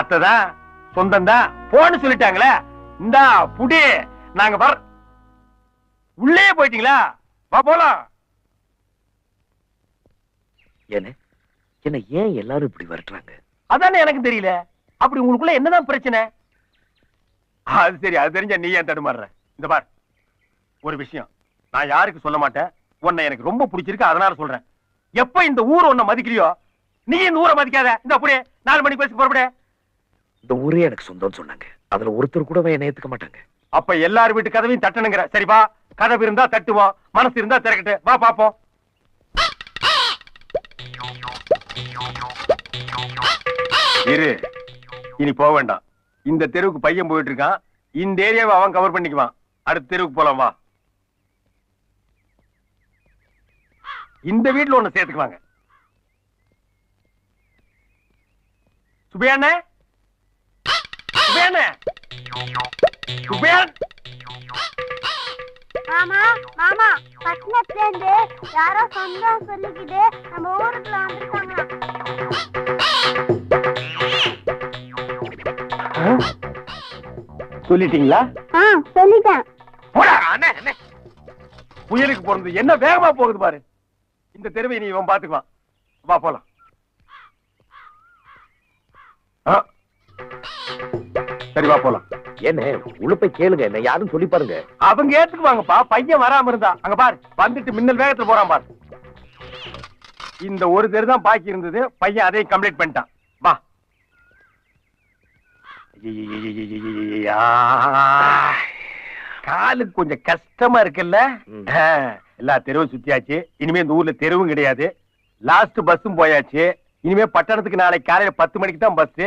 அத்ததான் சொந்தம் தான் போன்னு சொல்லிட்டாங்களே. இந்தா புடி நாங்க வர உள்ளே போயிட்டீங்களா? வா போலாம். என்ன என்ன ஏன் எல்லாரும் இப்படி வரட்டுறாங்க? அதானே எனக்கு தெரியல. அப்படி உங்களுக்குள்ள என்னதான் பிரச்சனை? அது சரி அது தெரிஞ்சா நீ ஏன் தடுமாறுற? இந்த பார் ஒரு விஷயம். நான் யாருக்கு சொல்ல மாட்டேன்? உன்னை எனக்கு ரொம்ப பிடிச்சிருக்கு அதனால சொல்றேன். எப்ப இந்த ஊர் உன்னை மதிக்கலையோ நீ இந்த ஊரை மதிக்காத. இந்த அப்படியே நாலு மணிக்கு பேசி புறப்படு இந்த ஊரே எனக்கு சொந்தம்னு சொன்னாங்க. அதுல ஒருத்தர் கூட என்ன ஏத்துக்க மாட்டாங்க. அப்ப எல்லார் வீட்டு கதவையும் தட்டணுங்கிற. சரிப்பா கதவு இருந்தா தட்டுவோம். மனசு இருந்தா திறக்கட்டு. வா பாப்போம். இரு. இனி போக வேண்டாம். இந்த தெருவுக்கு பையன் போயிட்டு இருக்கான் இந்த ஏரியாவை அவன் கவர் பண்ணிக்குவான். அடுத்த தெருவுக்கு போலாம் வா. இந்த வீட்டுல ஒண்ணு சேர்த்துக்குவாங்க. சுபியாண்ணே சுபையாண்ணே சுபையான் மாமா மாமா பட்டணத்துல இருந்து யாரோ சொந்தம் சொல்லிக்கிட்டு நம்ம ஊருக்குள்ள வந்திருக்காங்க சொல்லிட்டீங்களா? ஆ சொல்லிட்டேன். போடா அண்ணே அண்ணே. புயலுக்கு பிறந்து என்ன வேகமா போகுது பாரு. இந்த தெருவை நீ இவன் பாத்துக்குவான். வா போலாம். ஆ. சரி வா போலாம். என்ன போய் கேளுங்க என்ன யாரும் சொல்லி பாருங்க. அவங்க ஏத்துக்குவாங்கப்பா பையன் வராம இருந்தா. அங்க பாரு வந்துட்டு மின்னல் வேகத்துல போறான் பாரு. இந்த ஒரு தெரு தான் பாக்கி இருந்தது பையன் அதையும் கம்ப்ளீட் பண்ணிட்டான். வா. காலுக்கு கொஞ்சம் கஷ்டமா இருக்குல்ல? எல்லா தெருவும் சுத்தியாச்சு. இனிமே இந்த ஊர்ல தெருவும் கிடையாது. லாஸ்ட் பஸ்ஸும் போயாச்சு. இனிமே பட்டணத்துக்கு நாளைக்கு காலையில பத்து மணிக்கு தான் பஸ்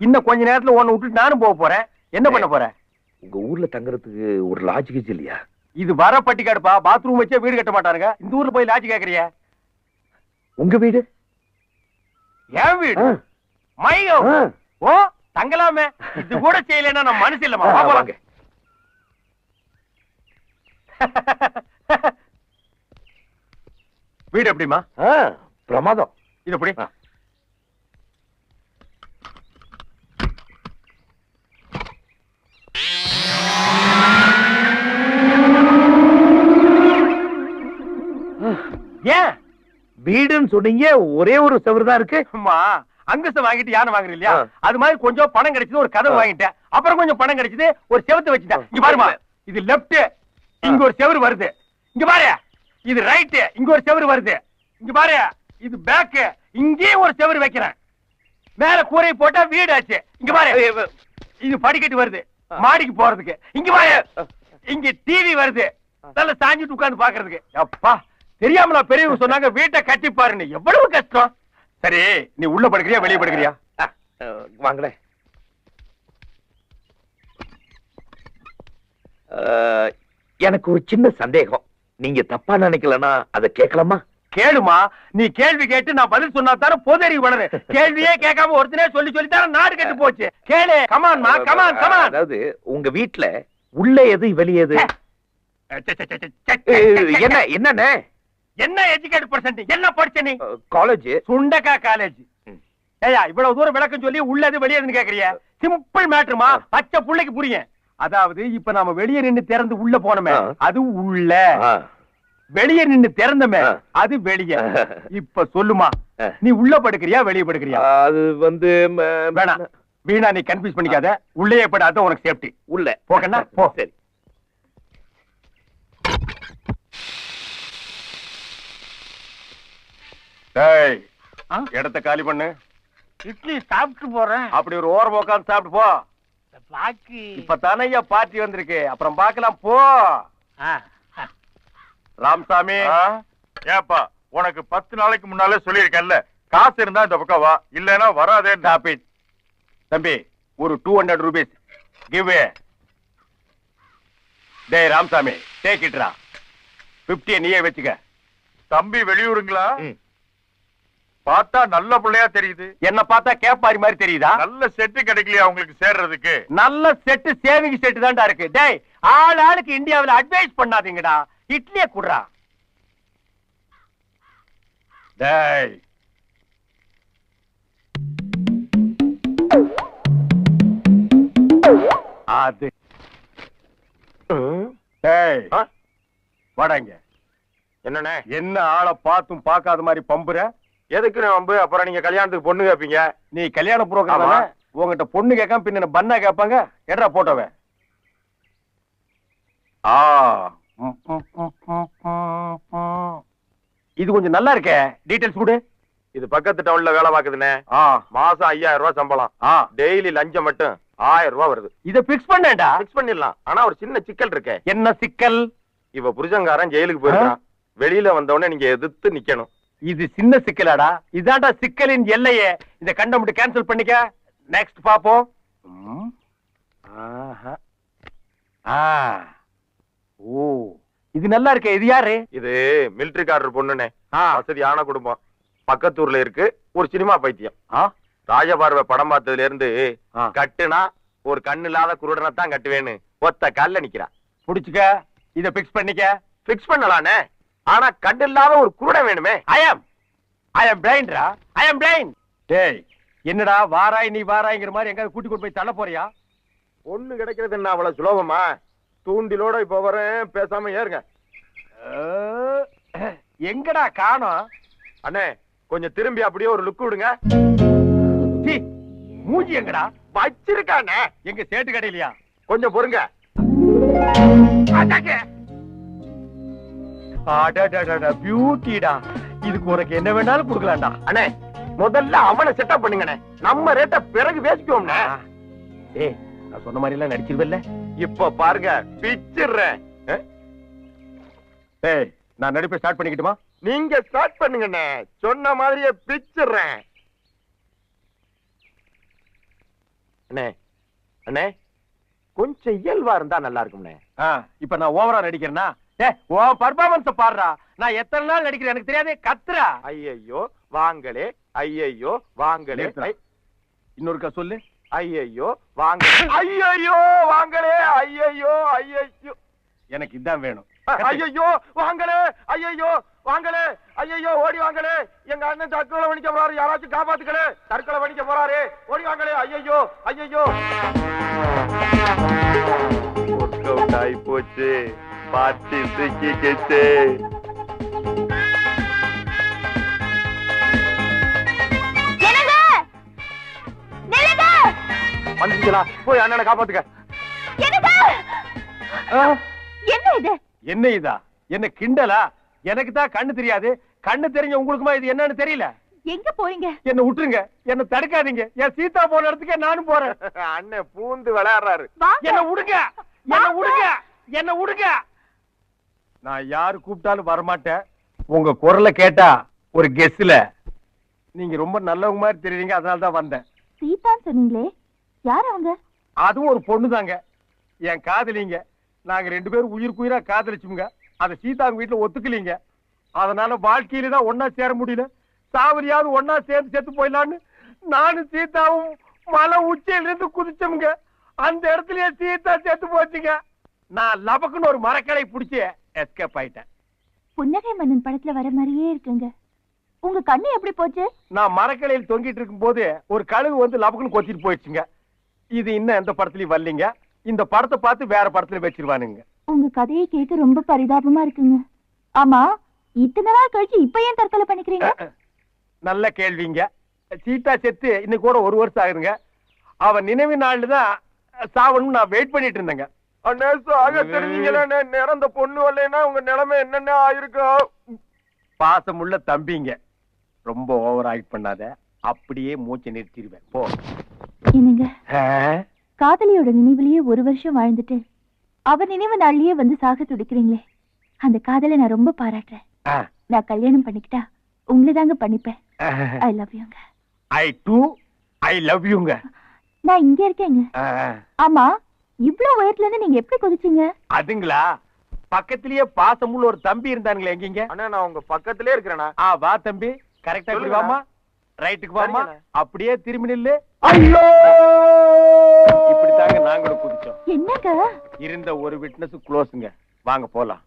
இன்னும் கொஞ்ச நேரத்துல ஒன்னு விட்டுட்டு நானும் போக போறேன். என்ன பண்ண போறேன் உங்க ஊர்ல தங்குறதுக்கு ஒரு லாட்ஜ் கீஜ் இல்லையா? இது வர பட்டிக்காடுப்பா பாத்ரூம் வச்சே வீடு கட்ட மாட்டானுங்க. இந்த ஊர்ல போய் லாட்ஜ் கேக்குறிய? உங்க வீடு? என் வீடு? ஆ. ஓ தங்கலாமே. இது கூட செய்யலைன்னா நான் மனசு இல்லமா ஆ, வாங்க. வீடு எப்படிமா பிரமாதம். இது எப்படி? வீடுன்னு சொன்னீங்க ஒரே ஒரு செவரு தான் இருக்கு. அம்மா அங்கஸ்த வாங்கிட்டு யானை வாங்குற இல்லையா. அது மாதிரி கொஞ்சம் பணம் கிடைச்சது ஒரு கதவு. வாங்கிட்டேன். அப்புறம் கொஞ்சம் பணம் கிடைச்சது ஒரு செவத்து வச்சுட்டேன். இங்க பாருமா இது லெப்ட் இங்க ஒரு செவரு வருது. இங்க பாரு இது ரைட் இங்க ஒரு செவரு வருது. இங்க பாரு இது பேக் இங்கேயும் ஒரு செவரு வைக்கிறேன். மேல கூரை போட்டா வீடு ஆச்சு. இங்க பாரு இது படிக்கட்டு வருது. மாடிக்கு போறதுக்கு. இங்க பாரு இங்க டிவி வருது. நல்ல சாஞ்சிட்டு உட்கார்ந்து பாக்குறதுக்கு. அப்பா தெரியாமலா பெரியவங்க சொன்னாங்க வீட்டை கட்டி பாருன்னு. எவ்வளவு கஷ்டம். சரி நீ உள்ள படுக்கிறியா வெளிய படுக்கிறியா? வாங்களேன் ஆ, எனக்கு ஒரு சின்ன சந்தேகம். நீங்க தப்பா நினைக்கலன்னா அதை கேட்கலாமா? கேளுமா. நீ கேள்வி கேட்டு நான் பதில் சொன்னா தானே பொதறி வளரு. கேள்வியே கேட்காம ஒருத்தனே சொல்லி சொல்லி தானே நாடு கெட்டு போச்சு. கேளு. கமான்மா கமான் கமான் அதாவது உங்க வீட்ல உள்ள எது வெளிய எது? என்ன என்னண்ணே? என்ன எஜுகேட் பர்சன்ட் என்ன படிச்ச நீ? காலேஜ் சுண்டக்கா காலேஜ். ஏயா இவ்வளவு தூரம் விளக்கம் சொல்லி உள்ளது வெளியேதுன்னு கேக்குறிய? சிம்பிள் மேட்டருமா பச்சை புள்ளைக்கு புரியும். அதாவது இப்ப நாம வெளியே நின்னு திறந்து உள்ள போனோமே. அது உள்ள. வெளியே நின்னு திறந்தமே. அது வெளிய. இப்ப சொல்லுமா. நீ உள்ள படுக்கிறியா வெளிய படுக்கிறியா? அது வந்து வேணாம். வீணா நீ கன்ஃபியூஸ் பண்ணிக்காத. உள்ளே பட அதான் உனக்கு சேஃப்டி உள்ள. போகண்ணா, போ. சரி. டேய் ஆ? இடத்த காலி பண்ணு. இட்லி சாப்பிட்டு போறேன். அப்படி ஒரு ஓரம் உட்கார்ந்து சாப்பிட்டு போ. பாக்கி. இப்ப தானையா பார்ட்டி வந்திருக்கு. அப்புறம் பார்க்கலாம் போ. ஆ, ராமசாமி. ஏப்பா உனக்கு பத்து நாளைக்கு முன்னாலே சொல்லியிருக்கேன்ல. காசு இருந்தா இந்த பக்கம் வா. இல்லைன்னா வராதே. ஸ்டாப் இட் தம்பி ஒரு டூ ஹண்ட்ரட் ருபீஸ் கிவ் டேய் ராமசாமி டேக் இட்ரா பிப்டிய நீயே வச்சுக்க. தம்பி வெளியூருங்களா. பார்த்தா நல்ல பிள்ளையா தெரியுது. என்ன பார்த்தா கேப்பாரி மாதிரி தெரியுதா? நல்ல செட்டு கிடைக்கலையா உங்களுக்கு சேர்றதுக்கு? நல்ல செட்டு சேவிங் செட்டு தான்டா இருக்கு. டேய் ஆள் ஆளுக்கு இந்தியாவுல அட்வைஸ் பண்ணாதீங்கடா. இட்லியே குடுறா. டேய். அது. டேய்? வாடாங்க என்னண்ணே? என்ன ஆளை பார்த்தும் பார்க்காத மாதிரி பம்புற? எதுக்கு வம்பு அப்புறம் நீங்க கல்யாணத்துக்கு பொண்ணு கேப்பீங்க? நீ கல்யாண. தானே? உங்ககிட்ட பொண்ணு கேட்காம பின்ன பண்ணா கேட்பாங்க? எட்ரா போட்டோவன் ஆ. இது கொஞ்சம் நல்லா இருக்கே. டீடைல்ஸ் கொடு. இது பக்கத்து டவுன்ல வேலை பாக்குதுண்ணே ஆ. மாசம் ஐயாயிரம் ரூபாய் சம்பளம். டெய்லி லஞ்சம் மட்டும் ஆயிரம் ரூபாய் வருது. இத பிக்ஸ் பண்ணேன்டா. ஃபிக்ஸ் பண்ணிடலாம். ஆனா ஒரு சின்ன சிக்கல் இருக்கே. என்ன சிக்கல்? இவ புருஷங்காரன் ஜெயிலுக்கு போயிருக்கான் வெளியில வந்தவொடனே நீங்க எதிர்த்து நிக்கணும். இது சின்ன சிக்கலாடா. இதான்டா சிக்கலின் எல்லையே. இந்த கண்டம் மட்டும் கேன்சல் பண்ணிக்க. நெக்ஸ்ட் பாப்போம். ம். ஆஹா. ஆ. ஓ. இது நல்லா இருக்கே. இது யாரு? இது மிலிட்டரிக்காரர் பொண்ணுண்ணே ஆ. வசதியான குடும்பம். பக்கத்தூர்ல இருக்கு. ஒரு சினிமா பைத்தியம். ராஜபார்வை படம் பார்த்ததுல இருந்து. கட்டுனா ஒரு கண்ணு இல்லாத குருடனை தான் கட்டுவேன்னு ஒத்த கால்ல நிக்கிறா. புடிச்சுக்க. இத பிக்ஸ் பண்ணிக்க. பிக்ஸ் பண்ணலானே. ஆனா கண்ணு இல்லாத ஒரு குருடன் வேணுமே. ஐ அம் ஐ அம் பிளைண்ட்ரா ஐ அம் பிளைண்ட் டேய் என்னடா வாராய் நீ வாராய்ங்கிற மாதிரி எங்க கூட்டி கொண்டு போய் தள்ள போறியா? பொண்ணு கிடைக்கிறது என்ன அவ்வளவு சுலபமா? தூண்டிலோட இப்ப வரேன் பேசாம ஏறுங்க. எங்கடா காணோம்? அண்ணே கொஞ்சம் திரும்பி அப்படியே ஒரு லுக் விடுங்க. மூஞ்சி எங்கடா? வச்சிருக்கானே எங்க சேட்டு கடையிலயா? கொஞ்சம் பொறுங்க. பியூட்டிடா இதுக்கு உனக்கு என்ன வேணாலும் கொடுக்கலாம்டா. அண்ணே முதல்ல அவனை செட்டப் பண்ணுங்கண்ணே. நம்ம ரேட்ட பிறகு பேசிக்குவோம்ண்ணே. ஏய் நான் சொன்ன மாதிரி எல்லாம் நடிச்சிருவல்ல. இப்ப பாருங்க பிச்சிடுறேன் ஏய் நான் நடிப்பை ஸ்டார்ட் பண்ணிக்கிட்டுமா? நீங்க ஸ்டார்ட் பண்ணுங்கண்ணே. சொன்ன மாதிரியே பிச்சிடுறேன் அண்ணே அண்ணே கொஞ்சம் இயல்பா இருந்தா நல்லா இருக்கும்ண்ணே. இப்ப நான் ஓவரா நடிக்கிறேனா ஏ ஓ பர்ஃபார்மன்ஸ் பாடுறா. நான் எத்தனை நாள் நடிக்கிறேன்? எனக்கு தெரியாது கத்துறா. ஐயையோ வாங்களே. ஐயையோ வாங்களே. இன்னொருக்கா சொல்லு. ஐயையோ வாங்களே. ஐயையோ வாங்களே. ஐயையோ ஐயையோ. எனக்கு இதான் வேணும். ஐயையோ வாங்களே. ஐயையோ வாங்களே. ஐயையோ ஓடி வாங்களே. எங்க அண்ணன் தற்கொலை பண்ணிக்க போறாரு. யாராச்சும் காப்பாத்துக்கலே. தற்கொலை பண்ணிக்க போறாரு. ஓடி வாங்களே. ஐயையோ ஐயையோ. ஒர்க் அவுட் போச்சு வந்துச்சுங்களா போய் அண்ணனை காப்பாத்துக்க என்னங்க என்ன இது? என்ன இதா? என்ன கிண்டலா? எனக்கு தான் கண்ணு தெரியாது. கண்ணு தெரிஞ்ச உங்களுக்குமா இது என்னன்னு தெரியல. எங்க போறீங்க? என்ன விட்டுருங்க. என்ன தடுக்காதீங்க. என் சீதா போன இடத்துக்கே நானும் போறேன். அண்ணன் பூந்து விளையாடுறாரு. என்ன விடுங்க என்ன விடுங்க என்ன விடுங்க நான் யாரு கூப்பிட்டாலும் வரமாட்டேன். உங்க குரலை கேட்டா ஒரு கெஸ்ல நீங்க ரொம்ப நல்லவங்க மாதிரி தெரியுறீங்க அதனால தான் வந்தேன். சீதான்னு சொன்னீங்களே யார் அவங்க? அதுவும் ஒரு பொண்ணு தாங்க. என் காதலிங்க. நாங்க ரெண்டு பேரும் உயிருக்கு உயிரா காதலிச்சுங்க அதை சீதாங்க வீட்டுல ஒத்துக்கலீங்க. அதனால வாழ்க்கையில தான் ஒன்னா சேர முடியல. சாவரியாவது ஒன்னா சேர்ந்து செத்து போயிடலான்னு நானும் சீதாவும் மலை உச்சியில இருந்து குதிச்சோம்ங்க. அந்த இடத்துலயே சீதா செத்து போச்சுங்க. நான் லபக்குன்னு ஒரு மரக்கடை பிடிச்சி எஸ்கேப் ஆயிட்டேன். புன்னகை மன்னன் படத்துல வர மாதிரியே இருக்குங்க. உங்க கண்ணு எப்படி போச்சு? நான் மரக்கலையில் தொங்கிட்டு இருக்கும்போது ஒரு கழுகு வந்து லபக்குன்னு கொத்திட்டு போயிடுச்சுங்க. இது இன்னும் எந்த படத்துலயும் வரலீங்க. இந்த படத்தை பார்த்து வேற படத்துல வச்சிருவானுங்க. உங்க கதையை கேட்க ரொம்ப பரிதாபமா இருக்குங்க. ஆமா இத்தனை நாள் கழிச்சு இப்ப ஏன் தற்கொலை பண்ணிக்கிறீங்க? நல்ல கேள்விங்க. சீதா செத்து இன்னைக்கு கூட ஒரு வருஷம் ஆகுதுங்க. அவன் நினைவு நாள்ல தான் சாவணும் நான் வெயிட் பண்ணிட்டு இருந்தேங்க. அண்ணே சாக தெரிஞ்சீங்களே நிறந்த பொண்ணு வரலைன்னா உங்க நிலைமை என்னென்ன ஆயிருக்கும் பாசமுள்ள தம்பிங்க. ரொம்ப ஓவர் ஆக்ட் பண்ணாத. அப்படியே மூச்சை நிறுத்திடுவேன். போ. என்னங்க? காதலியோட நினைவுலயே ஒரு வருஷம் வாழ்ந்துட்டு அவ நினைவு நாள்லயே வந்து சாக துடிக்கிறீங்களே அந்த காதலை நான் ரொம்ப பாராட்டுறேன். நான் கல்யாணம் பண்ணிக்கிட்டா உங்களை தாங்க பண்ணிப்பேன். ஐ லவ் யூங்க ஐ டூ ஐ லவ் யூங்க நான் இங்க இருக்கேங்க. ஆமா இவ்ளோ உயரத்துல இருந்து நீங்க எப்படி குதிச்சீங்க? அதுங்களா? பக்கத்திலேயே பாசமுள்ள ஒரு தம்பி இருந்தானுங்களே எங்கீங்க? அண்ணா நான் உங்க பக்கத்திலே இருக்கிறேன்னா ஆ வா தம்பி. கரெக்டா இப்படி. வாமா ரைட்டுக்கு வாமா. அப்படியே திரும்பி நில்லு. ஐயோ! இப்படித்தாங்க நாங்களும் குதிச்சோம். என்னங்க? இருந்த ஒரு விட்னஸ் க்ளோஸுங்க வாங்க போலாம்.